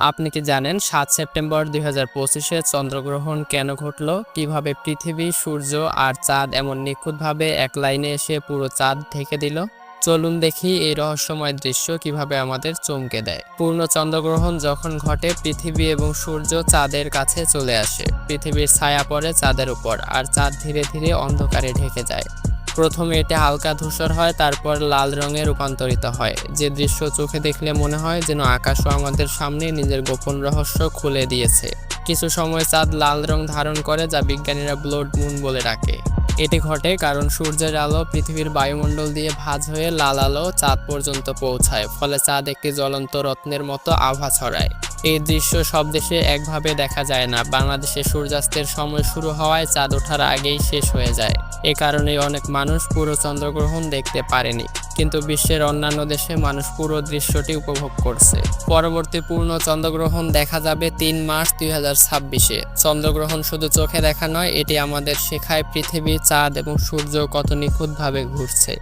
আপনি কি জানেন সাত সেপ্টেম্বর দুই হাজার পঁচিশে চন্দ্রগ্রহণ কেন ঘটলো? কীভাবে পৃথিবী, সূর্য আর চাঁদ এমন নিখুঁতভাবে এক লাইনে এসে পুরো চাঁদ ঢেকে দিল? চলুন দেখি এই রহস্যময় দৃশ্য কীভাবে আমাদের চমকে দেয়। পূর্ণ চন্দ্রগ্রহণ যখন ঘটে, পৃথিবী এবং সূর্য চাঁদের কাছে চলে আসে। পৃথিবীর ছায়া পড়ে চাঁদের উপর, আর চাঁদ ধীরে ধীরে অন্ধকারে ঢেকে যায়। প্রথমে এটা হালকা ধূসর হয়, তারপর লাল রঙে রূপান্তরিত হয়। যে দৃশ্য চোখে দেখলে মনে হয় যেন আকাশও আমাদের সামনে নিজের গোপন রহস্য খুলে দিয়েছে। কিছু সময় চাঁদ লাল রং ধারণ করে যা বিজ্ঞানীরা ব্লোড মুন বলে ডাকে। এটি ঘটে কারণ সূর্যের আলো পৃথিবীর বায়ুমণ্ডল দিয়ে ভাঁজ হয়ে লাল আলো চাঁদ পর্যন্ত পৌঁছায়, ফলে চাঁদ একটি জ্বলন্ত রত্নের মতো আভা ছড়ায়। এই দৃশ্য সব দেশে একভাবে দেখা যায় না। বাংলাদেশে সূর্যাস্তের সময় শুরু হওয়ায় চাঁদ ওঠার আগেই শেষ হয়ে যায়। এ কারণে অনেক মানুষ পুরো চন্দ্রগ্রহণ দেখতে পারেনি। কিন্তু বিশ্বের অন্যান্য দেশে মানুষ পুরো দৃশ্যটি উপভোগ করছে। পরবর্তী পূর্ণ চন্দ্রগ্রহণ দেখা যাবে তিন মার্চ দুই হাজার ছাব্বিশে। চন্দ্রগ্রহণ শুধু চোখে দেখা নয়, এটি আমাদের শেখায় পৃথিবী চাঁদ এবং সূর্য কত নিখুঁতভাবে ঘুরছে।